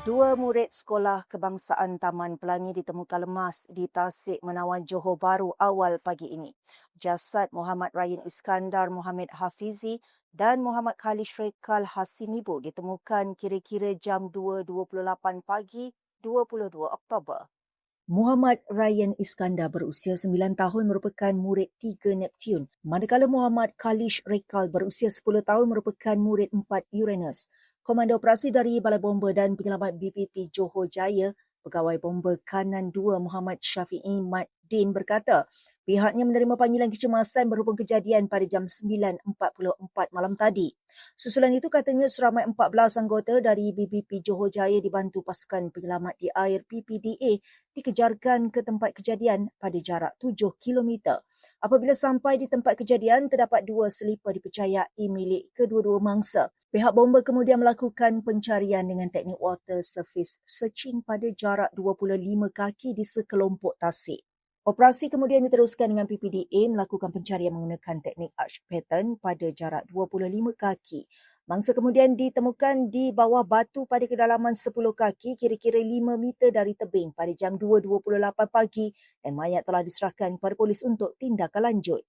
Dua murid sekolah kebangsaan Taman Pelangi ditemukan lemas di Tasik Menawan Johor Bahru awal pagi ini. Jasad Muhammad Ryan Iskandar Muhammad Hafizi dan Muhammad Khalish Rekal Hasimibo ditemukan kira-kira jam 2.28 pagi 22 Oktober. Muhammad Ryan Iskandar berusia 9 tahun merupakan murid 3 Neptune, manakala Muhammad Khalish Rekal berusia 10 tahun merupakan murid 4 Uranus. Komando Operasi dari Balai Bomba dan Penyelamat BPP Johor Jaya, Pegawai Bomba Kanan 2 Muhammad Syafi'i Mat Din berkata, Pihaknya menerima panggilan kecemasan berhubung kejadian pada jam 9.44 malam tadi. Susulan itu katanya seramai 14 anggota dari BBP Johor Jaya dibantu pasukan penyelamat di air PPDA dikejarkan ke tempat kejadian pada jarak 7 km. Apabila sampai di tempat kejadian, terdapat dua selipar dipercayai milik kedua-dua mangsa. Pihak bomba kemudian melakukan pencarian dengan teknik water surface searching pada jarak 25 kaki di sekelompok tasik. Operasi kemudian diteruskan dengan PPDA melakukan pencarian menggunakan teknik arch pattern pada jarak 25 kaki. Mangsa kemudian ditemukan di bawah batu pada kedalaman 10 kaki kira-kira 5 meter dari tebing pada jam 2.28 pagi dan mayat telah diserahkan kepada polis untuk tindakan lanjut.